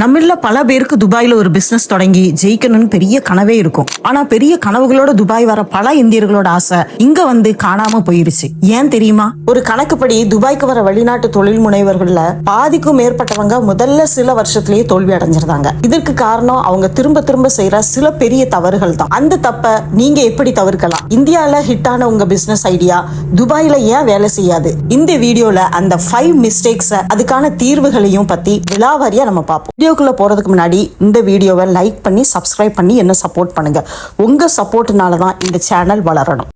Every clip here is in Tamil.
நம்மள பல பேருக்கு துபாயில ஒரு பிசினஸ் தொடங்கி ஜெயிக்கணும்னு பெரிய கனவே இருக்கும். ஆனா பெரிய கனவுகளோட துபாய் வர பல இந்தியர்களோட ஆசை இங்க வந்து காணாம போயிருச்சு. ஏன் தெரியுமா? ஒரு கணக்குப்படி துபாய்க்கு வர வெளிநாட்டு தொழில் முனைவர்கள்ல பாதிக்கும் மேற்பட்டவங்க முதல்ல சில வருஷத்திலேயே தோல்வி அடைஞ்சிருந்தாங்க. இதற்கு காரணம் அவங்க திரும்ப திரும்ப செய்யற சில பெரிய தவறுகள் தான். அந்த தப்ப நீங்க எப்படி தவிர்க்கலாம்? இந்தியால ஹிட்டான உங்க பிசினஸ் ஐடியா துபாயில ஏன் வேலை செய்யாது? இந்த வீடியோல அந்த ஃபைவ் மிஸ்டேக்ஸ் அதுக்கான தீர்வுகளையும் பத்தி விலாவாரியா நம்ம பார்ப்போம். வீடியோக்குள்ளே போறதுக்கு முன்னாடி இந்த வீடியோவை லைக் பண்ணி சப்ஸ்கிரைப் பண்ணி என்ன சப்போர்ட் பண்ணுங்க. உங்க சப்போர்ட்னால தான் இந்த சேனல் வளரணும்.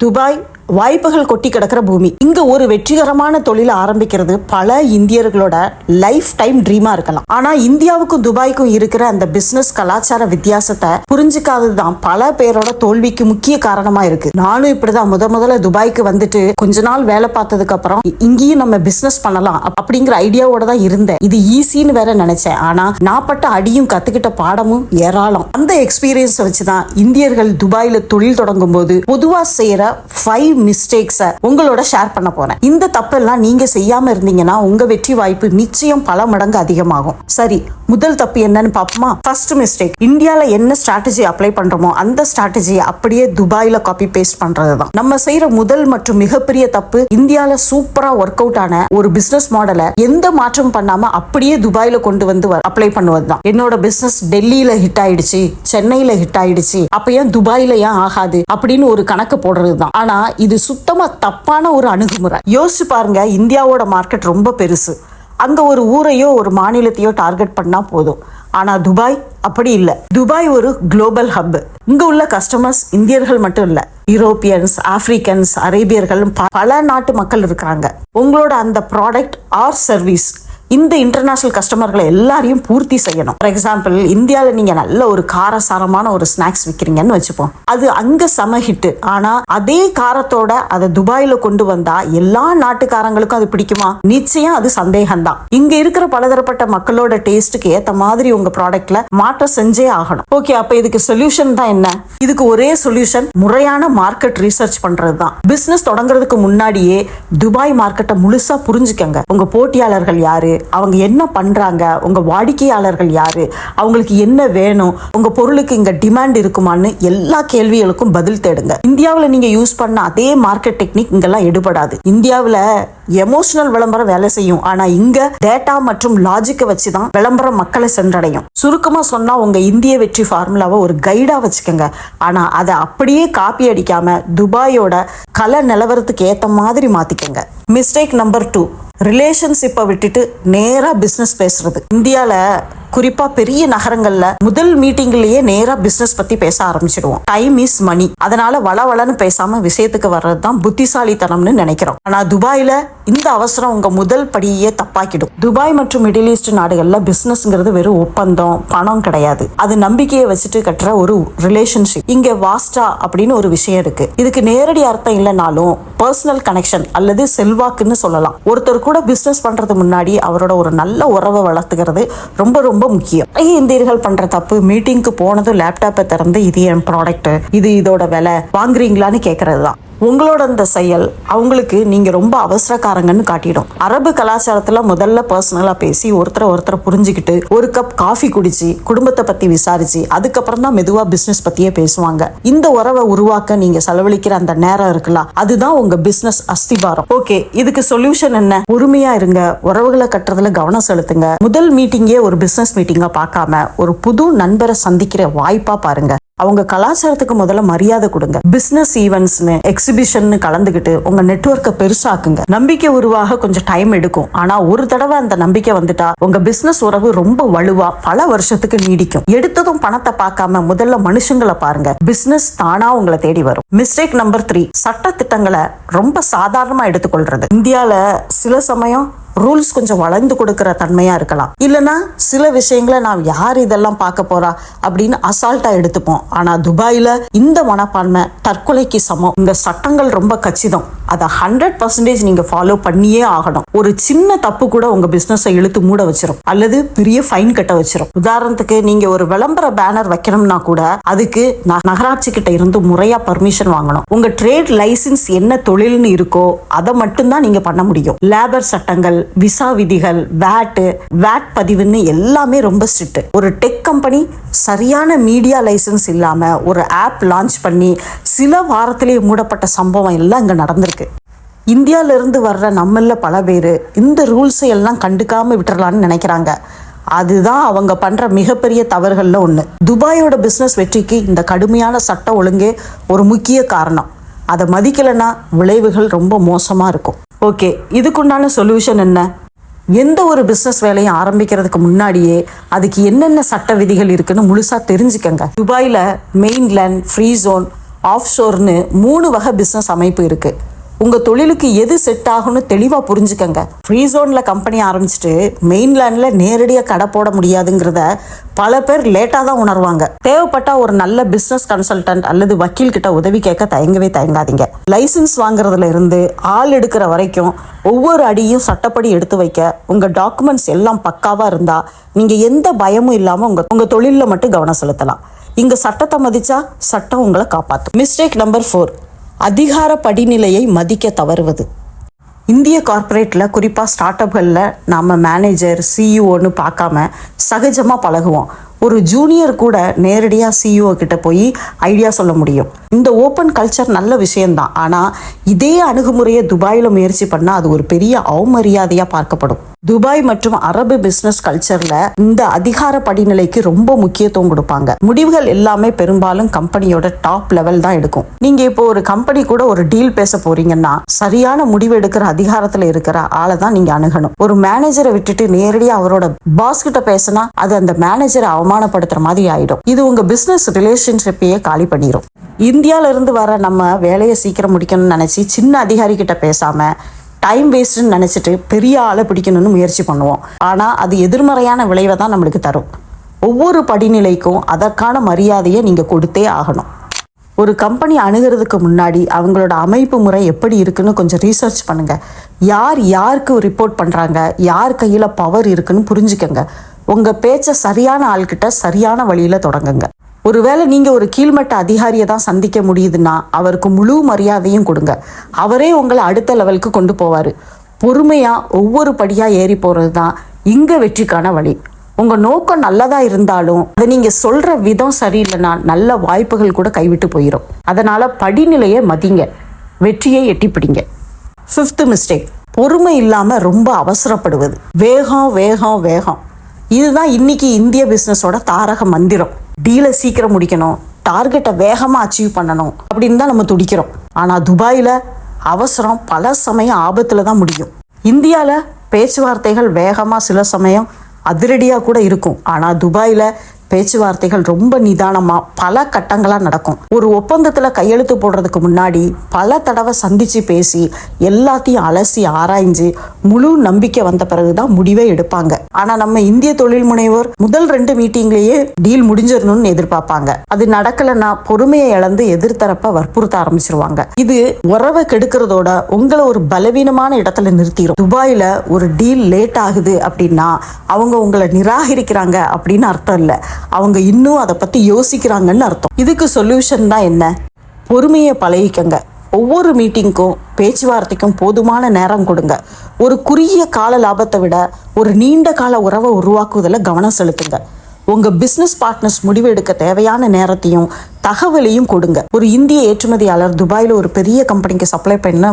துபாய் வாய்ப்புகள் கொட்டி கிடக்கிற பூமி. இங்க ஒரு வெற்றிகரமான தொழிலை ஆரம்பிக்கிறது பல இந்தியர்களோட லைஃப் டைம் ட்ரீமா இருக்கலாம். ஆனா இந்தியாவுக்கும் துபாய்க்கும் இருக்கிற அந்த பிசினஸ் கலாச்சார வித்தியாசத்தை புரிஞ்சுக்காததுதான் பல பேரோட தோல்விக்கு முக்கிய காரணமா இருக்கு. நானும் இப்படிதான். முத முதல்ல துபாய்க்கு வந்துட்டு கொஞ்ச நாள் வேலை பார்த்ததுக்கு அப்புறம் இங்கேயும் நம்ம பிசினஸ் பண்ணலாம் அப்படிங்கிற ஐடியாவோட தான் இருந்தேன். இது ஈஸின்னு வேற நினைச்சேன். ஆனா நான் பட்ட அடியும் கத்துக்கிட்ட பாடமும் ஏராளம். அந்த எக்ஸ்பீரியன்ஸ் வச்சுதான் இந்தியர்கள் துபாயில தொழில் தொடங்கும் போது பொதுவா செய்யற ஃபைவ் மிஸ்டேக்ஸ உங்களோட ஷேர் பண்ண போறேன். இந்த தப்பெல்லாம் நீங்க செய்யாம இருந்தீங்கன்னா உங்க வெற்றி வாய்ப்பு நிச்சயம் பல மடங்கு அதிகமாகும். சரி முதல் தப்பு என்னன்னு பாப்போமா ஃபர்ஸ்ட் மிஸ்டேக் இந்தியால என்ன ஸ்ட்ராட்டஜி அப்ளை பண்றோமோ அந்த ஸ்ட்ராட்டஜியை அப்படியே துபாயில காப்பி பேஸ்ட் பண்றதுதான். நம்ம செய்யற முதல் மற்றும் மிகப்பெரிய தப்பு இந்தியால சூப்பரா ஒர்க் அவுட் ஆன ஒரு பிசினஸ் மாடலை எந்த மாற்றம் பண்ணாம அப்படியே துபாயில கொண்டு வந்து அப்ளை பண்ணுவதுதான். என்னோட பிசினஸ் டெல்லியில ஹிட் ஆயிடுச்சு சென்னையில ஹிட் ஆயிடுச்சு. அப்ப ஏன் துபாயில ஏன் ஆகாது அப்படின்னு ஒரு கணக்கு போடுறதுதான். ஆனா இது சுத்தமாக தப்பான ஒரு அணுகுமுறை. யோசிச்சு பாருங்க இந்தியாவோட மார்க்கெட் ரொம்ப பெருசு. அங்கே ஒரு ஊரையோ ஒரு மாநிலத்தையோ டார்கெட் பண்ணால் போதும். ஆனால் துபாய் அப்படி இல்லை. துபாய் ஒரு குளோபல் ஹப் இங்கே உள்ள கஸ்டமர்ஸ் இந்தியர்கள் மட்டும் இல்லை. யூரோப்பியன்ஸ் ஆப்பிரிக்கன்ஸ் அரேபியர்கள் பல நாட்டு மக்கள் இருக்காங்க. உங்களோட அந்த ப்ராடக்ட் ஆர் சர்வீஸ் இந்த இன்டர்நேஷ்னல் கஸ்டமர்களை எல்லாரையும் பூர்த்தி செய்யணும். ஃபார் எக்ஸாம்பிள் இந்தியாவில் நீங்கள் நல்ல ஒரு காரசாரமான ஒரு ஸ்நாக்ஸ் விற்கிறீங்கன்னு வச்சுப்போம். அது அங்கே செம ஹிட்டு ஆனால் அதே காரத்தோட அதை துபாயில் கொண்டு வந்தால் எல்லா நாட்டுக்காரங்களுக்கும் அது பிடிக்குமா? நிச்சயம் அது சந்தேகம்தான். இங்கே இருக்கிற பலதரப்பட்ட மக்களோட டேஸ்ட்டுக்கு ஏற்ற மாதிரி உங்கள் ப்ராடக்ட்ல மாற்றம் செஞ்சே ஆகணும். ஓகே அப்போ இதுக்கு சொல்யூஷன் தான் என்ன? இதுக்கு ஒரே சொல்யூஷன் முறையான மார்க்கெட் ரிசர்ச் பண்ணுறது தான் பிஸ்னஸ் தொடங்குறதுக்கு முன்னாடியே துபாய் மார்க்கெட்டை முழுசாக புரிஞ்சுக்கங்க. உங்கள் போட்டியாளர்கள் யாரு? அவங்க என்ன பண்றாங்க? உங்க வாடிக்கையாளர்கள் யாரு? அவங்களுக்கு என்ன வேணும்? உங்க பொருளுக்கு இங்க டிமாண்ட் இருக்குமான்னு எல்லா கேள்விகளுக்கும் பதில் தேடுங்க. இந்தியாவில் நீங்க யூஸ் பண்ண அதே மார்க்கெட் டெக்னிக் இங்கெல்லாம் எடுபடாது. இந்தியாவில் எமோஷனல் விளம்பரம் வேலை செய்யும். ஆனால் இங்க டேட்டா மற்றும் லாஜிக்கை வச்சுதான் விளம்பரம் மக்களை சென்றடையும். சுருக்கமா சொன்னா உங்க இந்திய வெற்றி ஃபார்முலாவை ஒரு கைடா வச்சுக்கோங்க. ஆனா அதை அப்படியே காப்பி அடிக்காமல் துபாயோட கல நிலவரத்துக்கு ஏற்ற மாதிரி மாற்றிக்கோங்க மிஸ்டேக் நம்பர் டூ ரிலேஷன்ஷிப்பை விட்டுட்டு நேராக பிஸ்னஸ் பேசுறது. இந்தியாவில் குறிப்பாக பெரிய நகரங்களில் முதல் மீட்டிங்லேயே நேராக பிஸ்னஸ் பற்றி பேச ஆரம்பிச்சிடுவோம். டைம் இஸ் மணி அதனால வளவளன்னு பேசாமல் விஷயத்துக்கு வர்றது தான் புத்திசாலித்தனம்னு நினைக்கிறோம். ஆனால் துபாயில் இந்த அவசரம் உங்கள் முதல் படியே தப்பாக்கிடும். துபாய் மற்றும் மிடில் ஈஸ்ட் நாடுகளில் பிஸ்னஸ்ங்கிறது வெறும் ஒப்பந்தம் பணம் கிடையாது. அது நம்பிக்கையை வச்சுட்டு கட்டுற ஒரு ரிலேஷன்ஷிப் இங்கே வாஸ்டா அப்படின்னு ஒரு விஷயம் இருக்கு. இதுக்கு நேரடி அர்த்தம் இல்லைனாலும் பர்சனல் கனெக்ஷன் அல்லது செல்வாக்குன்னு சொல்லலாம். ஒருத்தருக்கும் கூட பிஸ்னஸ் பண்ணுறது முன்னாடி அவரோட ஒரு நல்ல உறவை வளர்த்துக்கிறது ரொம்ப ரொம்ப முக்கியம். நிறைய இந்தியர்கள் பண்ற தப்பு மீட்டிங்க்கு போனதும் லேப்டாப்பை திறந்து இது என் ப்ராடக்ட் இது இதோட விலை வாங்குறீங்களான்னு கேட்கறது தான் உங்களோட அந்த செயல் அவங்களுக்கு நீங்கள் ரொம்ப அவசரக்காரங்கன்னு காட்டிடும். அரபு கலாச்சாரத்தில் முதல்ல பர்சனலாக பேசி ஒருத்தரை ஒருத்தரை புரிஞ்சுக்கிட்டு ஒரு கப் காஃபி குடிச்சு குடும்பத்தை பற்றி விசாரிச்சு அதுக்கப்புறம் தான் மெதுவாக பிஸ்னஸ் பற்றியே பேசுவாங்க. இந்த உறவை உருவாக்க நீங்கள் செலவழிக்கிற அந்த நேரம் இருக்குல்ல அதுதான் உங்கள் பிஸ்னஸ் அஸ்திபாரம். ஓகே இதுக்கு சொல்யூஷன் என்ன? பொறுமையாக இருங்க உறவுகளை கட்டுறதுல கவனம் செலுத்துங்க. முதல் மீட்டிங்கே ஒரு பிஸ்னஸ் மீட்டிங்காக பார்க்காம ஒரு புது நண்பரை சந்திக்கிற வாய்ப்பாக பாருங்க. அவங்க கலாச்சாரத்துக்கு முதல்ல மரியாதை கொடுங்க. பிசினஸ் ஈவெண்ட்ஸ்னு எக்ஸிபிஷன் கலந்துக்கிட்டு உங்க நெட்வொர்க்கை பெருசாக்குங்க. நம்பிக்கை உருவாக கொஞ்சம் டைம் எடுக்கும். ஆனா ஒரு தடவை அந்த நம்பிக்கை வந்துட்டா உங்க பிசினஸ் உறவு ரொம்ப வலுவா பல வருஷத்துக்கு நீடிக்கும். எடுத்ததும் பணத்தை பார்க்காம முதல்ல மனுஷங்களை பாருங்க. பிசினஸ் தானா உங்களை தேடி வரும். மிஸ்டேக் நம்பர் த்ரீ சட்ட திட்டங்களை ரொம்ப சாதாரணமா எடுத்துக்கொள்றது. இந்தியால சில சமயம் ரூல்ஸ் கொஞ்சம் வளைந்து கொடுக்கிற தன்மையா இருக்கலாம். இல்லைன்னா சில விஷயங்களை நான் யார் இதெல்லாம் பார்க்க போறா அப்படின்னு அசால்ட்டா எடுத்துப்போம். ஆனா துபாயில இந்த மனப்பான்மை தற்கொலைக்கு சமம். இந்த சட்டங்கள் ரொம்ப கச்சிதம். அதை ஹண்ட்ரட் பர்சன்டேஜ் நீங்க ஃபாலோ பண்ணியே ஆகணும். ஒரு சின்ன தப்பு கூட உங்க பிஸ்னஸை இழுத்து மூட வச்சிரும். அல்லது பெரிய ஃபைன் கட்ட வச்சிரும். உதாரணத்துக்கு நீங்க ஒரு விளம்பர பேனர் வைக்கணும்னா கூட அதுக்கு ந- நகராட்சி கிட்ட இருந்து முறையா பர்மிஷன் வாங்கணும். உங்க ட்ரேட் லைசன்ஸ் என்ன தொழில்னு இருக்கோ அதை மட்டும்தான் நீங்க பண்ண முடியும். லேபர் சட்டங்கள் விசா விதிகள் வேட்டு வேட் பதிவுன்னு எல்லாமே ரொம்ப ஸ்ட்ரிக்ட் ஒரு டெக் கம்பெனி சரியான மீடியா லைசன்ஸ் இல்லாம ஒரு ஆப் லான்ச் பண்ணி சில வாரத்திலேயே மூடப்பட்ட சம்பவம் எல்லாம் இங்க நடந்திருக்கு. இந்தியாவிலேருந்து வர்ற நம்மள பல பேர் இந்த ரூல்ஸை எல்லாம் கண்டுக்காமல் விட்டுறலான்னு நினைக்கிறாங்க. அதுதான் அவங்க பண்ற மிகப்பெரிய தவறுகள்ல ஒண்ணு. துபாயோட பிசினஸ் வெற்றிக்கு இந்த கடுமையான சட்ட ஒழுங்கே ஒரு முக்கிய காரணம். அதை மதிக்கலைன்னா விளைவுகள் ரொம்ப மோசமா இருக்கும். ஓகே இதுக்குண்டான சொல்யூஷன் என்ன? எந்த ஒரு பிசினஸ் வேலையும் ஆரம்பிக்கிறதுக்கு முன்னாடியே அதுக்கு என்னென்ன சட்ட விதிகள் இருக்குன்னு முழுசா தெரிஞ்சுக்கங்க. துபாயில மெயின்லேண்ட் ஃப்ரீ ஜோன் ஆஃப் ஷோர்னு மூணு வகை பிசினஸ் அமைப்பு இருக்குது உங்கள் தொழிலுக்கு எது செட் ஆகும்னு தெளிவாக புரிஞ்சுக்கங்க. ஃப்ரீ ஜோனில் கம்பெனி ஆரம்பிச்சுட்டு மெயின்லேண்டில் நேரடியாக கடை போட முடியாதுங்கிறத பல பேர் லேட்டாக தான் உணர்வாங்க. தேவைப்பட்டால் ஒரு நல்ல பிஸ்னஸ் கன்சல்டன்ட் அல்லது வக்கீல் கிட்ட உதவி கேட்க தயங்கவே தயங்காதீங்க. லைசன்ஸ் வாங்குறதுல இருந்து ஆள் எடுக்கிற வரைக்கும் ஒவ்வொரு அடியும் சட்டப்படி எடுத்து வைக்க உங்கள் டாக்குமெண்ட்ஸ் எல்லாம் பக்காவாக இருந்தால் நீங்கள் எந்த பயமும் இல்லாமல் உங்கள் உங்கள் தொழிலில் மட்டும் கவனம் செலுத்தலாம். இங்கே சட்டத்தை மதிச்சா சட்டம் உங்களை காப்பாற்றும் மிஸ்டேக் நம்பர் ஃபோர் அதிகார படிநிலையை மதிக்க தவறுவது. இந்திய கார்ப்பரேட்டில் குறிப்பாக ஸ்டார்ட் அப்களில் நாம் மேனேஜர் சிஇஓன்னு பார்க்காம சகஜமாக பழகுவோம். ஒரு ஜூனியர் கூட நேரடியாக சிஇஓ கிட்ட போய் ஐடியா சொல்ல முடியும். இந்த ஓப்பன் கல்ச்சர் நல்ல விஷயம்தான். ஆனால் இதே அணுகுமுறையை துபாயில் முயற்சி பண்ணால் அது ஒரு பெரிய அவமரியாதையாக பார்க்கப்படும். துபாய் மற்றும் அரபு பிசினஸ் கல்ச்சர்ல இந்த அதிகார படிநிலைக்கு ரொம்ப முக்கியத்துவம் கொடுப்பாங்க. முடிவுகள் எல்லாமே பெரும்பாலும் கம்பெனியோட டாப் லெவல் தான் எடுக்கும். நீங்க இப்போ ஒரு கம்பெனி கூட ஒரு டீல் பேச போறீங்கன்னா சரியான முடிவு எடுக்கிற அதிகாரத்துல இருக்கிற ஆளை தான் நீங்க அணுகணும். ஒரு மேனேஜரை விட்டுட்டு நேரடியா அவரோட பாஸ் கிட்ட பேசினா அது அந்த மேனேஜரை அவமானப்படுத்துற மாதிரி ஆயிடும். இது உங்க பிசினஸ் ரிலேஷன்ஷிப்பையே காலி பண்ணிடும் இந்தியால இருந்து வர நம்ம வேலையை சீக்கிரம் முடிக்கணும்னு நினைச்சு சின்ன அதிகாரி கிட்ட பேசாம டைம் வேஸ்ட்னு நினச்சிட்டு பெரிய ஆளை பிடிக்கணும்னு முயற்சி பண்ணுவோம். ஆனால் அது எதிர்மறையான விளைவை தான் நம்மளுக்கு தரும். ஒவ்வொரு படிநிலைக்கும் அதற்கான மரியாதையை நீங்கள் கொடுத்தே ஆகணும். ஒரு கம்பெனி அணுகிறதுக்கு முன்னாடி அவங்களோட அமைப்பு முறை எப்படி இருக்குன்னு கொஞ்சம் ரீசர்ச் பண்ணுங்க. யார் யாருக்கு ரிப்போர்ட் பண்ணுறாங்க யார் கையில் பவர் இருக்குன்னு புரிஞ்சுக்கங்க. உங்கள் பேச்சை சரியான ஆள்கிட்ட சரியான வழியில் தொடங்குங்க. ஒருவேளை நீங்கள் ஒரு கீழ்மட்ட அதிகாரியை தான் சந்திக்க முடியுதுன்னா அவருக்கு முழு மரியாதையும் கொடுங்க. அவரே உங்களை அடுத்த லெவலுக்கு கொண்டு போவார். பொறுமையாக ஒவ்வொரு படியாக ஏறி போகிறது தான் இங்கே வெற்றிக்கான வழி. உங்கள் நோக்கம் நல்லதாக இருந்தாலும் அதை நீங்கள் சொல்கிற விதம் சரியில்லைன்னா நல்ல வாய்ப்புகள் கூட கைவிட்டு போயிடும் அதனால் படிநிலையை மதிங்க. வெற்றியை எட்டிப்பிடிங்க. ஃபிஃப்த்து மிஸ்டேக் பொறுமை இல்லாமல் ரொம்ப அவசரப்படுவது. வேகம் வேகம் வேகம். இதுதான் இன்னைக்கு இந்திய பிஸ்னஸோட தாரக மந்திரம். டீலை சீக்கிரம் முடிக்கணும். டார்கெட்டை வேகமாக அச்சீவ் பண்ணணும். அப்படின்னு தான் நம்ம துடிக்கிறோம். ஆனால் துபாயில் அவசரம் பல சமயம் ஆபத்தில் தான் முடியும். இந்தியாவில் பேச்சுவார்த்தைகள் வேகமாக சில சமயம் அதிரடியாக கூட இருக்கும். ஆனால் துபாயில் பேச்சுவார்த்தைகள் ரொம்ப நிதானமாக பல கட்டங்களாக நடக்கும். ஒரு ஒப்பந்தத்தில் கையெழுத்து போடுறதுக்கு முன்னாடி பல தடவை சந்திச்சு பேசி எல்லாத்தையும் அலசி ஆராய்ஞ்சு முழு நம்பிக்கை வந்த பிறகுதான் முடிவே எடுப்பாங்க. ஆனால் நம்ம இந்திய தொழில் முனைவோர் முதல் ரெண்டு மீட்டிங்லேயே டீல் முடிஞ்சிடணும்னு எதிர்பார்ப்பாங்க. அது நடக்கலைன்னா பொறுமையை இழந்து எதிர்த்தரப்ப வற்புறுத்த ஆரம்பிச்சிருவாங்க. இது உறவை கெடுக்கிறதோட உங்களை ஒரு பலவீனமான இடத்துல நிறுத்திடும் துபாயில ஒரு டீல் லேட் ஆகுது அப்படின்னா அவங்க உங்களை நிராகரிக்கிறாங்க அப்படின்னு அர்த்தம் இல்லை. அவங்க இன்னும் அதை பத்தி யோசிக்கிறாங்கன்னு அர்த்தம். இதுக்கு சொல்யூஷன் தான் என்ன? பொறுமையை பழகிக்கங்க. ஒவ்வொரு மீட்டிங்க்கும் பேச்சுவார்த்தைக்கும் போதுமான நேரம் கொடுங்க. ஒரு குறுகிய கால லாபத்தை விட ஒரு நீண்ட கால உறவை உருவாக்குவதில் கவனம் செலுத்துங்க. உங்க பிசினஸ் பார்ட்னர்ஸ் முடிவு எடுக்க தேவையான நேரத்தையும் தகவலையும் கொடுங்க. ஒரு இந்திய ஏற்றுமதியாளர் துபாயில ஒரு பெரிய கம்பெனிக்கு சப்ளை பண்ண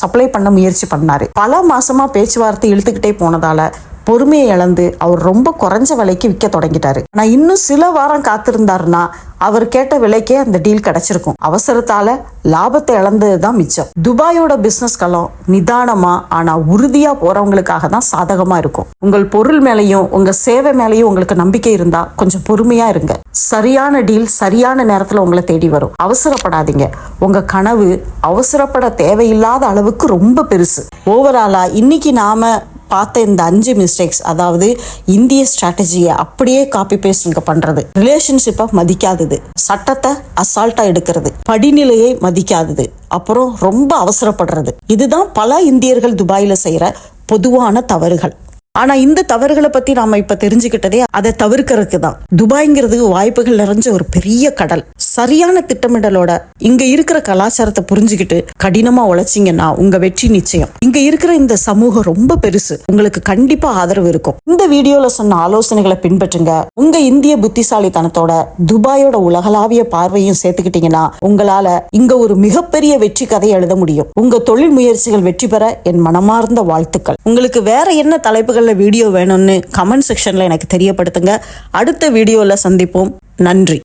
சப்ளை பண்ண முயற்சி பண்ணாரு. பல மாசமா பேச்சுவார்த்தை இழுத்துக்கிட்டே போனதால பொறுமையை இழந்து அவர் ரொம்ப குறைஞ்ச விலைக்கு விற்க தொடங்கிட்டாரு. ஆனால் இன்னும் சில வாரம் காத்திருந்தாருன்னா அவர் கேட்ட விலைக்கே அந்த டீல் கிடைச்சிருக்கும். அவசரத்தால லாபத்தை இழந்தது தான் மிச்சம். துபாயோட பிசினஸ் களம் நிதானமா ஆனா உறுதியா போறவங்களுக்காக தான் சாதகமா இருக்கும். உங்கள் பொருள் மேலையும் உங்க சேவை மேலையும் உங்களுக்கு நம்பிக்கை இருந்தா கொஞ்சம் பொறுமையா இருங்க. சரியான டீல் சரியான நேரத்துல உங்களை தேடி வரும். அவசரப்படாதீங்க. உங்க கனவு அவசரப்பட தேவையில்லாத அளவுக்கு ரொம்ப பெருசு. ஓவராலா இன்னைக்கு நாம பார்த்த இந்த அஞ்சு மிஸ்டேக்ஸ் அதாவது இந்திய ஸ்ட்ராட்டஜியை அப்படியே காப்பி பேஸ்ட் இங்கே பண்ணுறது ரிலேஷன்ஷிப்பை மதிக்காதது. சட்டத்தை அசால்ட்டாக எடுக்கிறது. படிநிலையை மதிக்காதது. அப்புறம் ரொம்ப அவசரப்படுறது. இதுதான் பல இந்தியர்கள் துபாயில் செய்கிற பொதுவான தவறுகள். ஆனா இந்த தவறுகளை பத்தி நாம இப்ப தெரிஞ்சுக்கிட்டதே அதை தவிர்க்கறதுக்கு தான். துபாய்ங்கிறது வாய்ப்புகள் நிறைஞ்ச ஒரு பெரிய கடல். சரியான திட்டமிடலோட இங்க இருக்கிற கலாச்சாரத்தை புரிஞ்சுக்கிட்டு கடினமா உழைச்சிங்கன்னா உங்க வெற்றி நிச்சயம். இங்க இருக்கிற இந்த சமூகம் ரொம்ப பெருசு. உங்களுக்கு கண்டிப்பா ஆதரவு இருக்கும். இந்த வீடியோல சொன்ன ஆலோசனைகளை பின்பற்றுங்க. உங்க இந்திய புத்திசாலித்தனத்தோட துபாயோட உலகளாவிய பார்வையும் சேர்த்துக்கிட்டீங்கன்னா உங்களால இங்க ஒரு மிகப்பெரிய வெற்றி கதை எழுத முடியும். உங்க தொழில் முயற்சிகள் வெற்றி பெற என் மனமார்ந்த வாழ்த்துக்கள். உங்களுக்கு வேற என்ன தலைப்புகள் தலைப்புகள்ல வீடியோ வேணும்னு கமெண்ட் செக்ஷன்ல எனக்கு தெரியப்படுத்துங்க. அடுத்த வீடியோல சந்திப்போம். நன்றி.